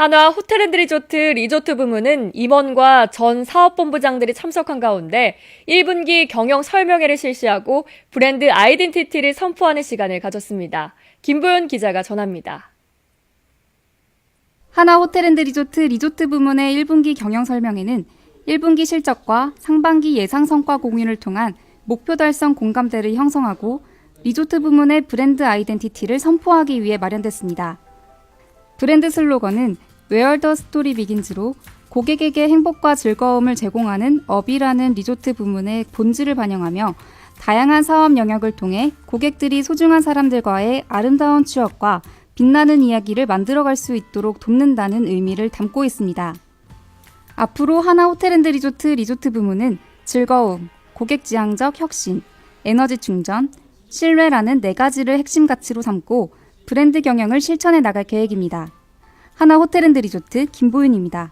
한화 호텔앤드리조트 리조트 부문은 임원과 전 사업본부장들이 참석한 가운데 1분기 경영 설명회를 실시하고 브랜드 아이덴티티를 선포하는 시간을 가졌습니다. 김보연 기자가 전합니다. 하나 호텔앤드리조트 리조트 부문의 1분기 경영 설명회는 1분기 실적과 상반기 예상 성과 공유를 통한 목표 달성 공감대를 형성하고 리조트 부문의 브랜드 아이덴티티를 선포하기 위해 마련됐습니다. 브랜드 슬로건은 The Story Begins로 고객에게 행복과 즐거움을 제공하는 업이라는 리조트 부문의 본질을 반영하며 다양한 사업 영역을 통해 고객들이 소중한 사람들과의 아름다운 추억과 빛나는 이야기를 만들어갈 수 있도록 돕는다는 의미를 담고 있습니다. 앞으로 하나 호텔앤드 리조트 리조트 부문은 즐거움, 고객 지향적 혁신, 에너지 충전, 신뢰라는 네 가지를 핵심 가치로 삼고 브랜드 경영을 실천해 나갈 계획입니다. 하나 호텔앤드 리조트 김보윤입니다.